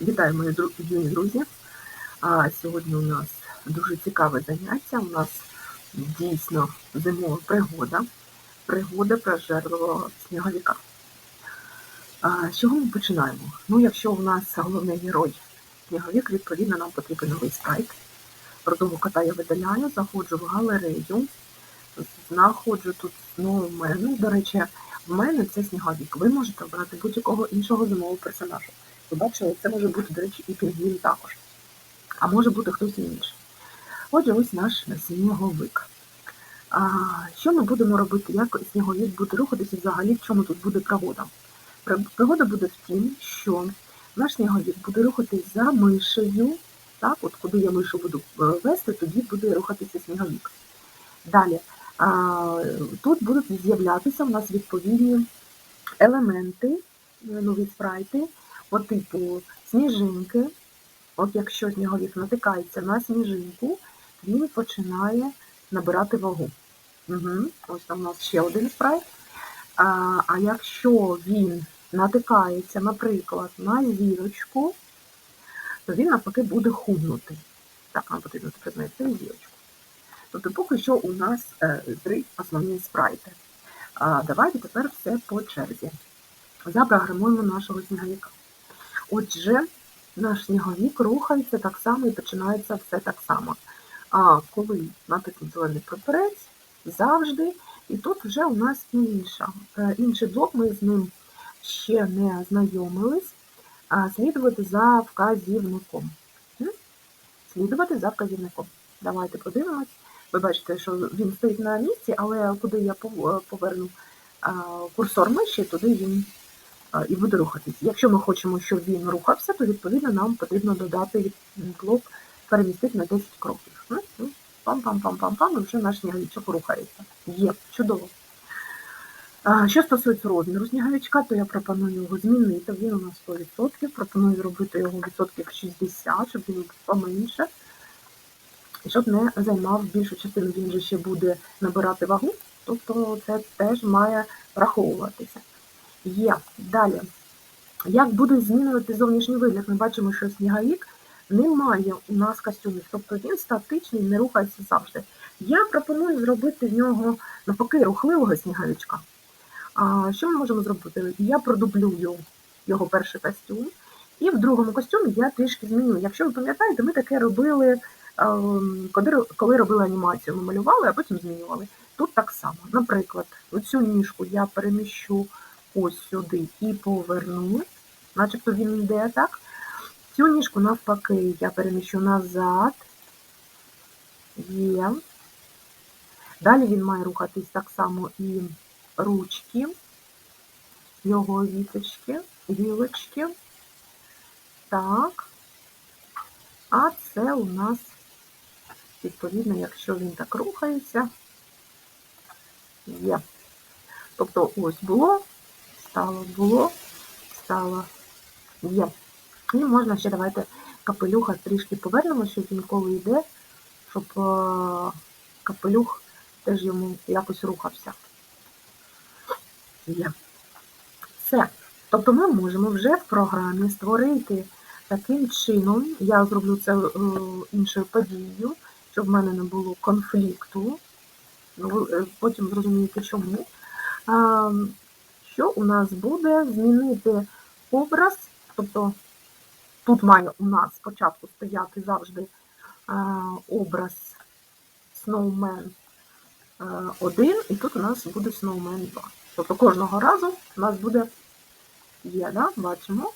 Вітаю мої юні друзі. Сьогодні у нас дуже цікаве заняття. У нас дійсно зимова пригода. Пригода прожерливого сніговика. А, з чого ми починаємо? Ну, якщо у нас головний герой сніговик, відповідно, нам потрібен новий спрайт. Родового кота я видаляю, заходжу в галерею, знаходжу тут сноумен. До речі, в мене це сніговик. Ви можете обрати будь-якого іншого зимового персонажа. Ви бачили, це може бути, до речі, і пінгвін також. А може бути хтось інший. Отже, ось наш сніговик. А, що ми будемо робити? Як сніговик буде рухатися взагалі, в чому тут буде пригода? Пригода буде в тім, що наш сніговик буде рухатись за мишею. Так, от куди я мишу буду е, вести, тоді буде рухатися сніговик. Далі, а, тут будуть з'являтися у нас відповідні елементи, е, нові спрайти, по типу сніжинки. От якщо сніговик натикається на сніжинку, він починає набирати вагу. Угу. Ось там у нас ще один спрайт. А, а якщо він натикається, наприклад, на зірочку, то він навпаки буде худнути. Так, нам потрібно тепер знайти зірочку. Тобто поки що у нас е, три основні спрайти. А, давайте тепер все по черзі. Запрограмуємо нашого сніговика. Отже, наш сніговик рухається так само і починається все так само. А коли натиснуть зелений прапорець, завжди, і тут вже у нас інша. Е, Інший блок, ми з ним ще не знайомились, а слідувати за вказівником. Слідувати за вказівником. Давайте подивимось. Ви бачите, що він стоїть на місці, але куди я поверну курсор миші, туди він і буде рухатись. Якщо ми хочемо, щоб він рухався, то відповідно нам потрібно додати блок перемістити на 10 кроків. М? М? Пам-пам-пам-пам-пам, і вже наш сніговичок рухається. Є, чудово. Що стосується розміру сніговичка, то я пропоную його змінити. Він у нас 100%. Пропоную зробити його відсотків 60, щоб він поменше. І щоб не займав більшу частину, він же ще буде набирати вагу, тобто це теж має враховуватися. Є. Далі. Як буде змінювати зовнішній вигляд? Ми бачимо, що сніговик не має у нас костюмів, тобто він статичний, не рухається завжди. Я пропоную зробити з нього навпаки рухливого сніговичка. А що ми можемо зробити? Я продублюю його перший костюм, і в другому костюмі я трішки зміню. Якщо ви пам'ятаєте, ми таке робили, ем, коли робили анімацію, ми малювали, а потім змінювали. Тут так само. Наприклад, оцю ніжку я переміщу ось сюди і поверну, начебто він йде так. Цю ніжку навпаки я переміщу назад. Є. Далі він має рухатись так само і ручки, його віточки, гілочки. Так. А це у нас, відповідно, якщо він так рухається, є. Тобто ось було, стало, було, стало, є. І можна ще давайте капелюха трішки повернемо, щоб він коли йде, щоб е, капелюх теж йому якось рухався. Є. Все. Тобто ми можемо вже в програмі створити таким чином, я зроблю це е, іншою подією, щоб в мене не було конфлікту. Ну, е, потім зрозумієте, чому. Що у нас буде змінити образ, тобто тут має у нас спочатку стояти завжди а, образ Snowman 1, і тут у нас буде Snowman 2. Тобто кожного разу у нас буде є, да? бачимо.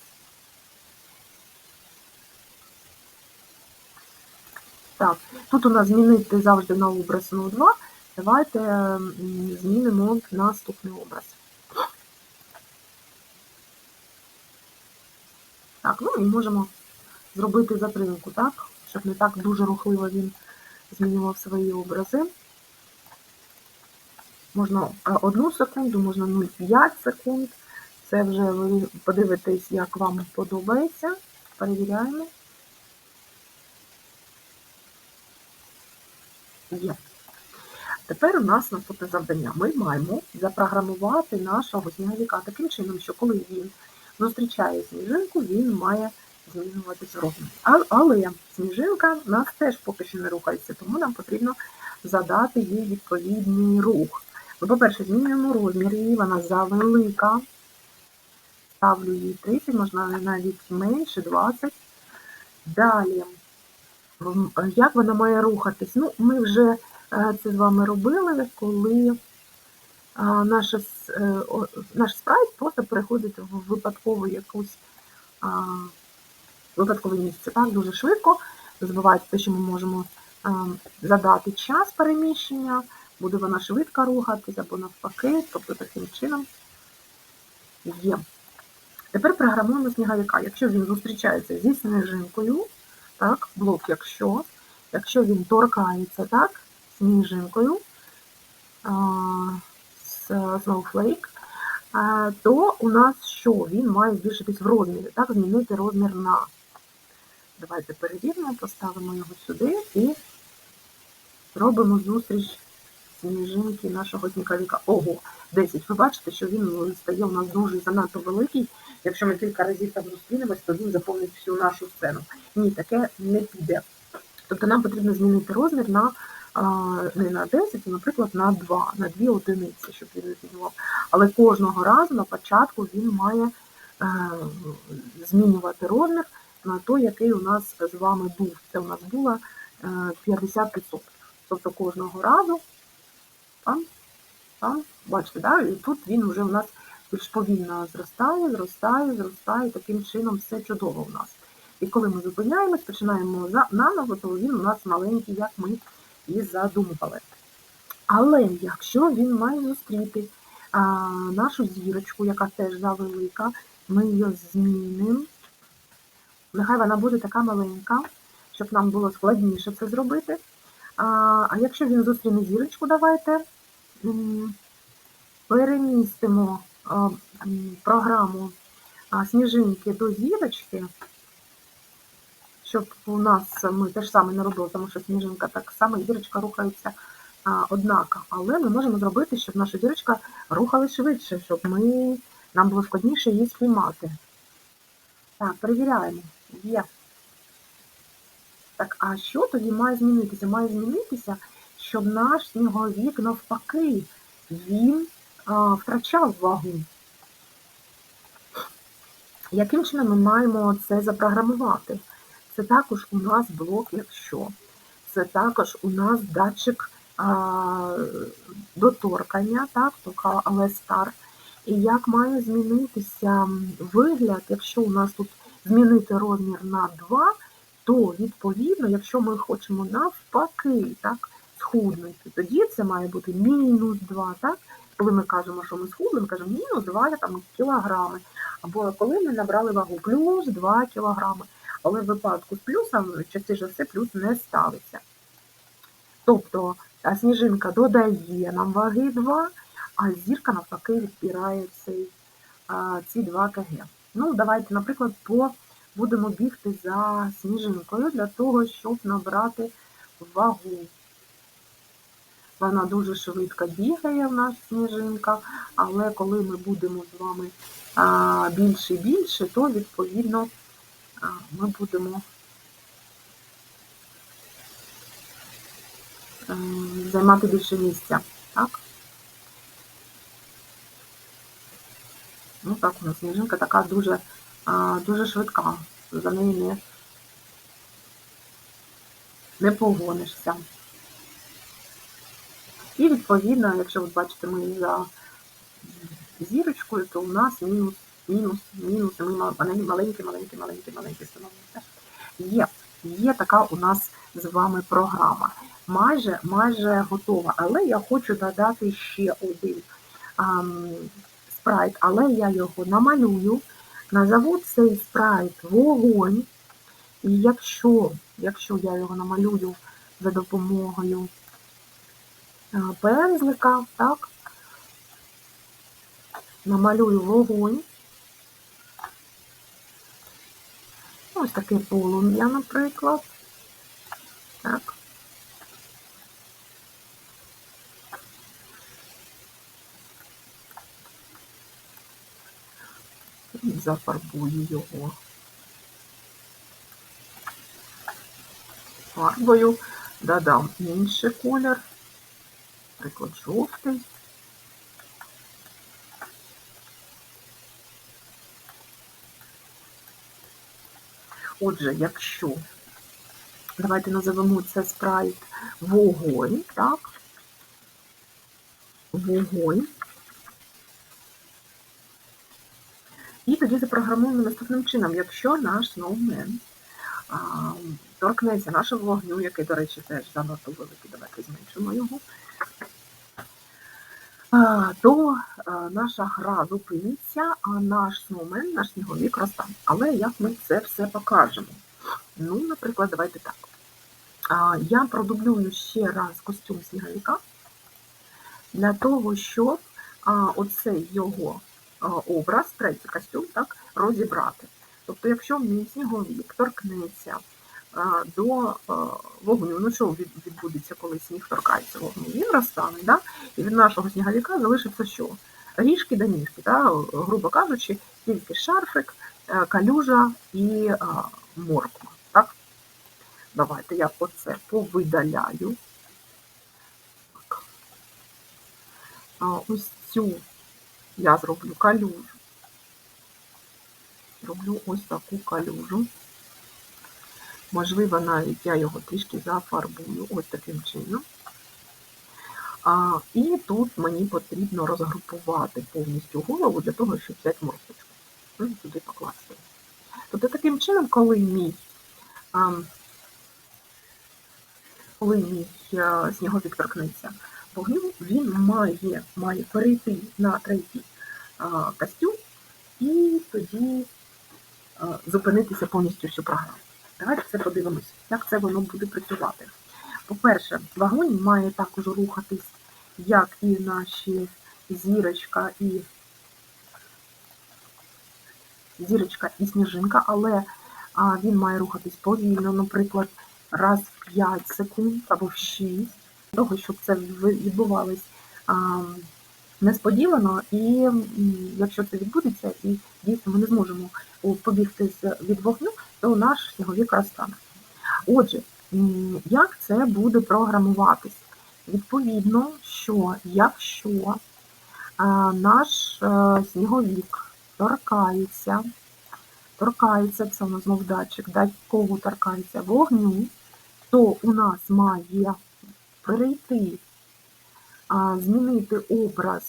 Так, тут у нас змінити завжди на образ 02. Давайте змінимо наступний образ. Так, ну і можемо зробити затримку, так? Щоб не так дуже рухливо він змінював свої образи. Можна е, одну секунду, можна 0,5 секунд. Це вже ви подивитесь, як вам подобається. Перевіряємо. Є. Тепер у нас наступне завдання. Ми маємо запрограмувати нашого сніговика таким чином, що коли він зустрічає сніжинку, він має змінюватись в Але сніжинка у нас теж поки що не рухається, тому нам потрібно задати їй відповідний рух. Ну, по-перше, змінюємо розмір її, вона завелика. Ставлю їй 30, можна навіть менше, 20. Далі, як вона має рухатись? Ну, ми вже е, це з вами робили, коли наша, е, наш спрайт просто переходить в випадкову якусь випадкове місце. Так, дуже швидко. Забувайте те, що ми можемо задати час переміщення, буде вона швидко рухатись або навпаки, тобто таким чином є. Тепер програмуємо сніговика. Якщо він зустрічається зі сніжинкою, так, блок якщо, якщо він торкається так, сніжинкою, Snowflake, то у нас що? Він має збільшитись в розмірі, так, змінити розмір на. Давайте перевіримо, поставимо його сюди і робимо зустріч сніжинки нашого сніговика. Ого, 10. Ви бачите, що він стає у нас дуже занадто великий. Якщо ми кілька разів там зустрінемось, то він заповнить всю нашу сцену. Ні, таке не піде. Тобто нам потрібно змінити розмір на не на 10, а, наприклад, на 2, на 2 одиниці, щоб він змінював. Але кожного разу на початку він має е, змінювати розмір на той, який у нас з вами був. Це у нас було е, 50%. Тобто кожного разу там, там, бачите, да? і тут він вже у нас більш повільно зростає, зростає, зростає, таким чином все чудово у нас. І коли ми зупиняємось, починаємо наново, то він у нас маленький, як ми і задумували. Але якщо він має зустріти а, нашу зірочку, яка теж завелика, ми її змінимо. Нехай вона буде така маленька, щоб нам було складніше це зробити. А, а якщо він зустріне зірочку, давайте перемістимо програму сніжинки до зірочки, щоб у нас ми те ж саме не робили, тому що сніжинка так само, і зірочка рухається однаково. Але ми можемо зробити, щоб наша зірочка рухалась швидше, щоб ми, нам було складніше її спіймати. Так, перевіряємо. Є. Так, а що тоді має змінитися? Має змінитися, щоб наш сніговік навпаки, він а, втрачав вагу. Яким чином ми маємо це запрограмувати? Це також у нас блок якщо. Це також у нас датчик а, доторкання, так, тобто стар. І як має змінитися вигляд, якщо у нас тут змінити розмір на 2, то відповідно, якщо ми хочемо навпаки так, схуднути, тоді це має бути мінус 2, так? Коли ми кажемо, що ми схудли, ми кажемо мінус 2 там, кілограми. Або коли ми набрали вагу плюс 2 кілограми. Але в випадку з плюсом частіше все плюс не ставиться. Тобто сніжинка додає нам ваги 2, а зірка навпаки відбирає цей, ці 2 кг. Ну, давайте, наприклад, по, будемо бігти за сніжинкою для того, щоб набрати вагу. Вона дуже швидко бігає в нас сніжинка, але коли ми будемо з вами більше і більше, то відповідно ми будемо е, займати більше місця. Так? Ну так, у нас сніжинка така дуже, дуже швидка. За нею не, не погонишся. І відповідно, якщо ви бачите, ми за зірочкою, то у нас мінус, мінус, мінус, і ми маленькі, маленькі, маленькі, маленькі, становимося. Є, є така у нас з вами програма. Майже, майже готова. Але я хочу додати ще один ам, спрайт, але я його намалюю, назову цей спрайт вогонь. І якщо, якщо я його намалюю за допомогою пензлика, так, намалюю вогонь. Ось таке полум'я, наприклад. Так. І зафарбую його. Фарбою додам інший колір, наприклад, жовтий. Отже, якщо, давайте називемо це спрайт вогонь, так? Вогонь. І тоді запрограмуємо наступним чином, якщо наш сноумен торкнеться нашого вогню, який, до речі, теж занадто великий, давайте зменшимо його, то наша гра зупиниться, а наш сноумен, наш сніговик розтане. Але як ми це все покажемо? Ну, наприклад, давайте так. Я продублюю ще раз костюм сніговика для того, щоб оцей його образ, третій костюм, так, розібрати. Тобто, якщо мій сніговик торкнеться до вогню, ну що відбудеться, коли сніг торкається вогню? Він розтане, да? і від нашого сніговика залишиться що? Ріжки до ніжки, да? грубо кажучи, тільки шарфик, е, калюжа і морква. Так? Давайте я оце повидаляю. Так. Ось цю я зроблю калюжу. Зроблю ось таку калюжу. Можливо, навіть я його трішки зафарбую ось таким чином. А, і тут мені потрібно розгрупувати повністю голову для того, щоб взяти морквочку. Ну, туди покласти. Тобто таким чином, коли мій, а, коли мій а, сніговик торкнеться вогню, він має, має перейти на третій а, костюм і тоді а, зупинитися повністю всю програму. Давайте це подивимося, як це воно буде працювати. По-перше, вогонь має також рухатись, як і наші зірочка і зірочка і сніжинка, але він має рухатись повільно, наприклад, раз в 5 секунд або в 6, для того, щоб це відбувалось несподівано, і якщо це відбудеться, і дійсно ми не зможемо побігти від вогню, то наш сніговик розтане. Отже, як це буде програмуватись? Відповідно, що якщо наш е, сніговик торкається, торкається, це у нас знов датчик, датчиково торкається вогню, то у нас має перейти, змінити образ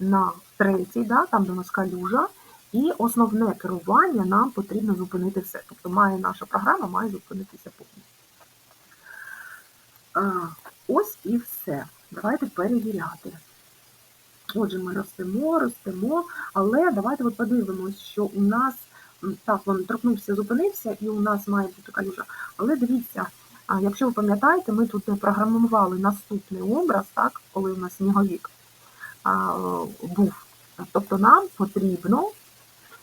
на третій, да, там де у нас калюжа, і основне керування нам потрібно зупинити все. Тобто має наша програма має зупинитися повністю. Ось і все. Давайте перевіряти. Отже, ми ростемо, ростемо, але давайте от подивимось, що у нас так, він торкнувся, зупинився, і у нас має бути калюжа. Але дивіться, якщо ви пам'ятаєте, ми тут програмували наступний образ, так, коли у нас сніговік був. Тобто нам потрібно,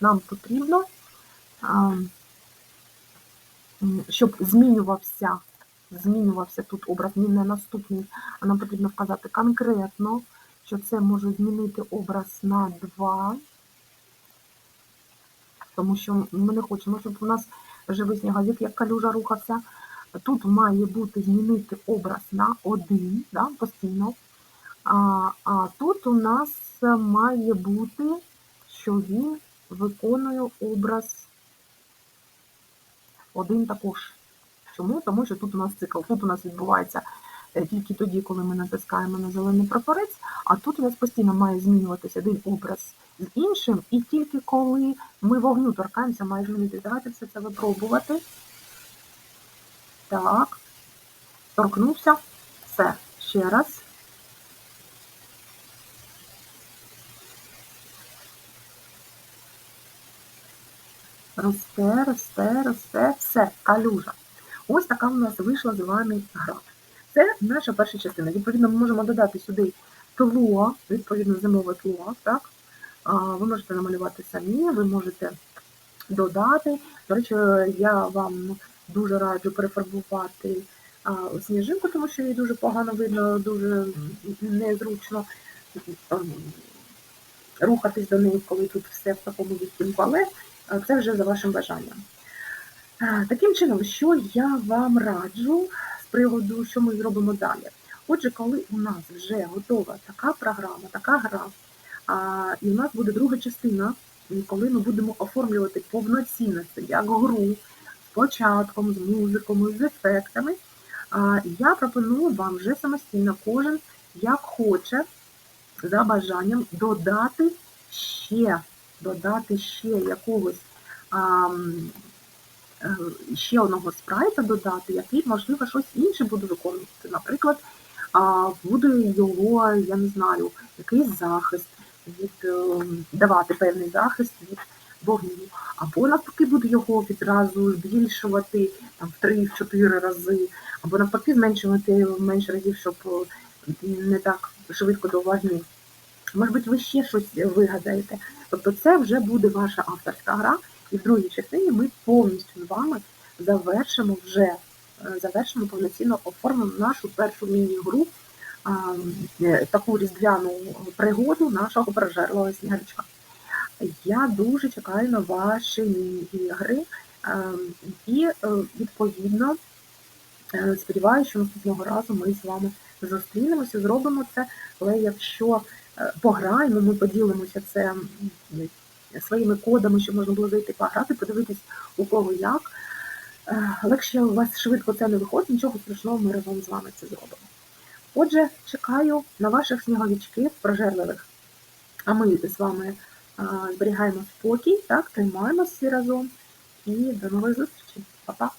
нам потрібно, щоб змінювався, змінювався тут образ не на наступний, а нам потрібно вказати конкретно, що це може змінити образ на 2, тому що ми не хочемо, щоб у нас живий сніговик, як калюжа рухався. Тут має бути змінити образ на 1, да, постійно. А, а тут у нас має бути, що він виконує образ один також. Чому? Тому що тут у нас цикл, тут у нас відбувається е, тільки тоді, коли ми натискаємо на зелений прапорець, а тут у нас постійно має змінюватися один образ з іншим, і тільки коли ми вогню торкаємося, має змінитися. Давайте все це випробувати. Так, торкнувся. Все. Ще раз. Росте, росте, росте, все, калюжа. Ось така у нас вийшла з вами гра. Це наша перша частина. Відповідно, ми можемо додати сюди тло, відповідно, зимове тло, так? Ви можете намалювати самі, ви можете додати. До речі, я вам дуже раджу перефарбувати сніжинку, тому що її дуже погано видно, дуже незручно рухатись до неї, коли тут все в такому відтінку, але це вже за вашим бажанням. Таким чином, що я вам раджу з приводу, що ми зробимо далі. Отже, коли у нас вже готова така програма, така гра, а, і у нас буде друга частина, коли ми будемо оформлювати повноцінно це як гру з початком, з музикою, з ефектами, а, я пропоную вам вже самостійно кожен як хоче за бажанням додати ще, додати ще якогось. А, е, ще одного спрайта додати, який, можливо, щось інше буде виконувати. Наприклад, а, буде його, я не знаю, якийсь захист від е, давати певний захист від вогню. Або навпаки буде його відразу збільшувати там, в 3-4 рази, або навпаки зменшувати менше разів, щоб е, не так швидко до вогню. Може бути, ви ще щось вигадаєте. Тобто це вже буде ваша авторська гра, і в другій частині ми повністю з вами завершимо вже е, завершимо повноцінно оформимо нашу першу міні-гру, е, таку різдвяну пригоду нашого прожерлого сніговичка. Я дуже чекаю на ваші міні-ігри е, і відповідно сподіваюся, що наступного разу ми з вами зустрінемося, зробимо це. Але якщо пограємо, ми поділимося це своїми кодами, щоб можна було зайти пограти, подивитись у кого як. Е, Але якщо у вас швидко це не виходить, нічого страшного, ми разом з вами це зробимо. Отже, чекаю на ваших сніговичків прожерливих. А ми з вами е, зберігаємо спокій, так, тримаємося всі разом. І до нових зустрічей. Па-па!